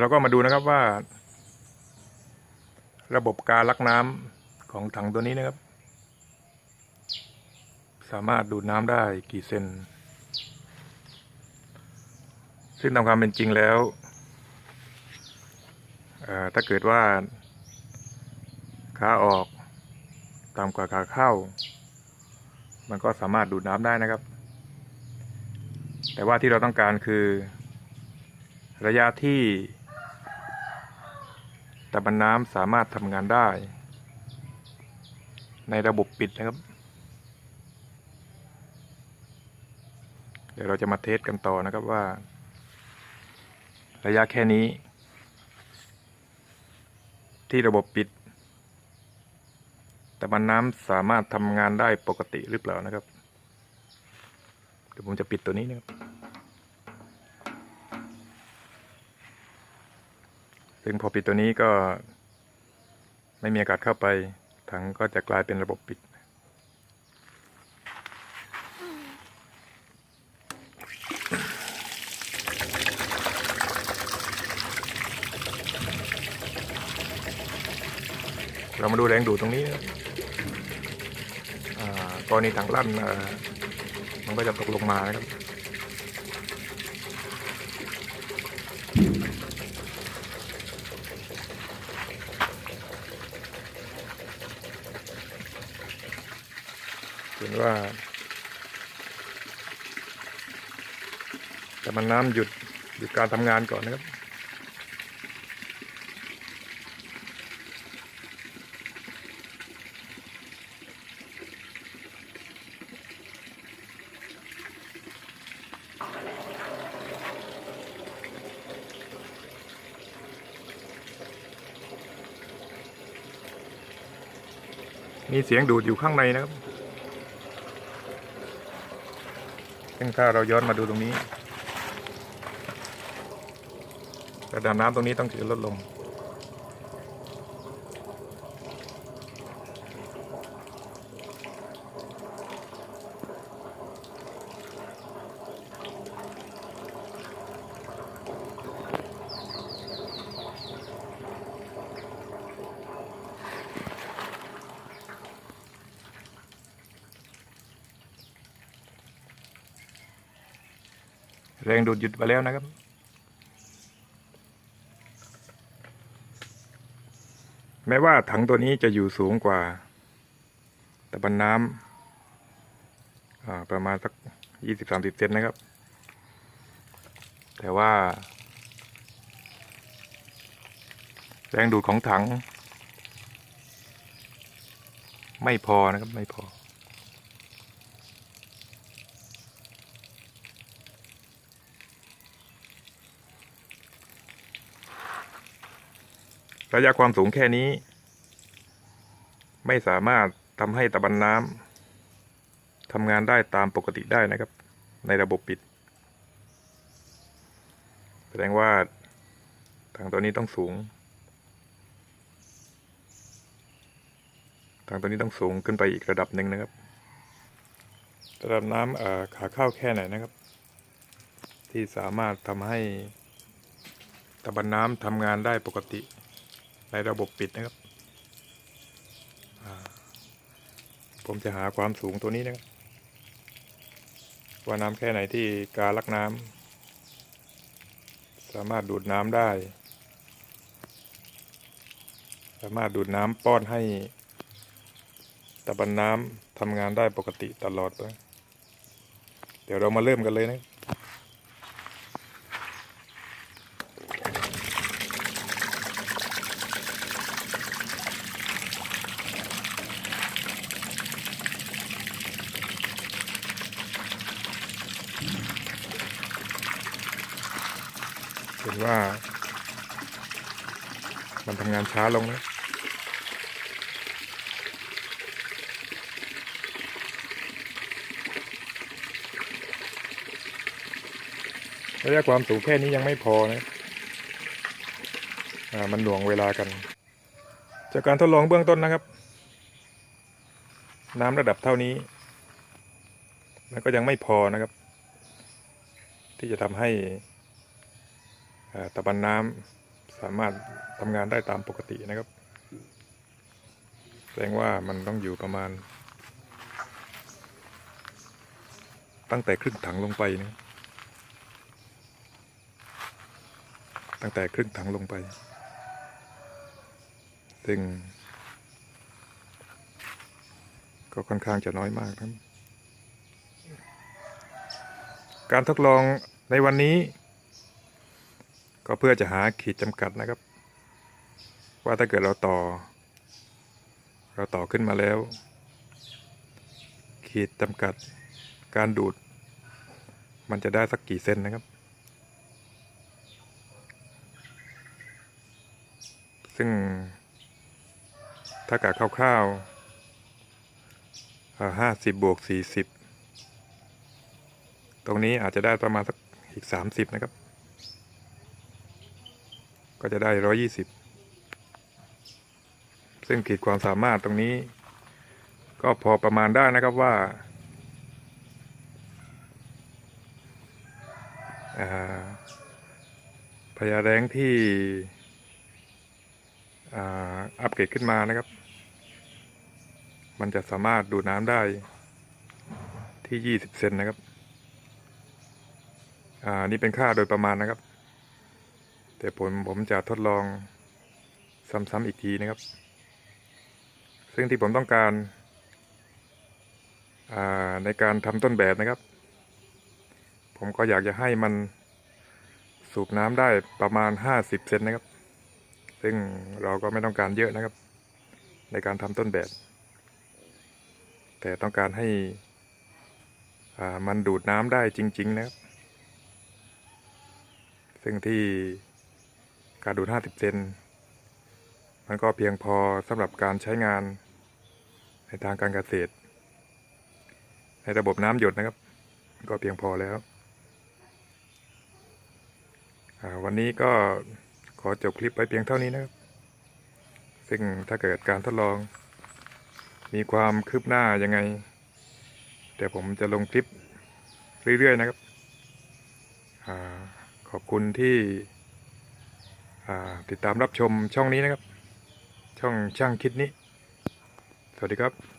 เราก็มาดูนะครับว่า ระบบการลักน้ำของถังตัวนี้นะครับ สามารถดูดน้ำได้กี่เซนซึ่งตามความเป็นจริงแล้วถ้าเกิดว่าขาออกต่ำกว่าขาเข้า มันก็สามารถดูดน้ำได้นะครับ แต่ว่าที่เราต้องการคือ ระยะที่ แตะบันน้ำสามารถทำงานได้ ในระบบปิดนะครับ เดี๋ยวเราจะมาเทสกันต่อนะครับว่า ระยะแค่นี้ ที่ระบบปิด แต่มันน้ำสามารถทำงานได้ปกติหรือเปล่านะครับ เดี๋ยวผมจะปิดตัวนี้นะครับ ซึ่งพอปิดตัวนี้ก็ ไม่มีอากาศเข้าไป ถังก็จะกลายเป็นระบบปิด เรามาดูแรงดูดตรงนี้อ่ากรณีถังลั่นอ่ามันก็จะตกลงมานะครับ นว่า แต่มันน้ำหยุดหยุดการทำงานก่อนนะครับมีเสียงดูดอยู่ข้างในนะครับ ซึ่งถ้าเราย้อนมาดูตรงนี้ระดับน้ำตรงนี้ต้องถือลดลง แรงดูดหยุดไปแล้วนะครับ แม้ว่าถังตัวนี้จะอยู่สูงกว่าแต่บันน้ำประมาณสักยี่สิบสามสิบเซนนะครับ แต่ว่า แรงดูดของถัง ไม่พอนะครับไม่พอ ระยะความสูงแค่นี้ ไม่สามารถทำให้ตะบันน้ำทำงานได้ตามปกติได้นะครับ ในระบบปิด แสดงว่าถังตัวนี้ต้องสูงถังตัวนี้ต้องสูงขึ้นไปอีกระดับหนึ่งนะครับระดับน้ำเอ่อขาเข้าแค่ไหนนะครับ ที่สามารถทำให้ตะบันน้ำทำงานได้ปกติ ในระบบปิดนะครับ ผมจะหาความสูงตัวนี้นะครับว่าน้ำแค่ไหนที่การลักน้ำสามารถดูดน้ำได้ สามารถดูดน้ำป้อนให้ตะบันน้ำทำงานได้ปกติตลอดไปเดี๋ยวเรามาเริ่มกันเลยนะ เห็นว่า มันทำงานช้าลงนะระยะความสูงแค่นี้ยังไม่พอนะอ่ามันหน่วงเวลากัน จากการทดลองเบื้องต้นนะครับ น้ำระดับเท่านี้มันก็ยังไม่พอนะครับ ที่จะทำให้ ตะบันน้ำสามารถทำงานได้ตามปกตินะครับ แสดงว่ามันต้องอยู่ประมาณ ตั้งแต่ครึ่งถังลงไปนะตั้งแต่ครึ่งถังลงไป ซึ่ง ก็ค่อนข้างจะน้อยมากครับ การทดลองในวันนี้ ก็เพื่อจะหาขีดจำกัดนะครับ ว่าถ้าเกิดเราต่อ เราต่อขึ้นมาแล้ว ขีดจำกัดการดูด มันจะได้สักกี่เซนนะครับ ซึ่ง ถ้ากะคร่าวๆห้าสิบบวกสี่สิบตรงนี้อาจจะได้ประมาณสักอีกสามสิบนะครับ ก็จะได้ร้อยี่สิบซึ่งขีดความสามารถตรงนี้ ก็พอประมาณได้นะครับว่าาพญาแรงที่อัปเกรดขึ้นมานะครับ มันจะสามารถดูดน้ำได้ที่ 20 เซนนะครับ อ่า นี่เป็นค่าโดยประมาณนะครับ แต่ผมผมจะทดลองซ้ำๆอีกทีนะครับ ซึ่งที่ผมต้องการาในการทำต้นแบบนะครับ ผมก็อยากจะให้มันสูบน้ำได้ประมาณ 50 เซนนะครับ ซึ่งเราก็ไม่ต้องการเยอะนะครับ ในการทำต้นแบบ แต่ต้องการให้มันดูดน้ำได้จริง ๆ นะครับ ซึ่งที่ การดูด 50 เซน มันก็เพียงพอสำหรับการใช้งานในทางการเกษตร ในระบบน้ำหยดนะครับ ก็เพียงพอแล้ว วันนี้ก็ขอจบคลิปไว้เพียงเท่านี้นะครับ ซึ่งถ้าเกิดการทดลอง มีความคืบหน้ายังไงเดี๋ยวผมจะลงคลิปเรื่อย ๆ นะครับอขอบคุณที่ ติดตามรับชมช่องนี้นะครับ ช่องช่างคิดนี้ สวัสดีครับ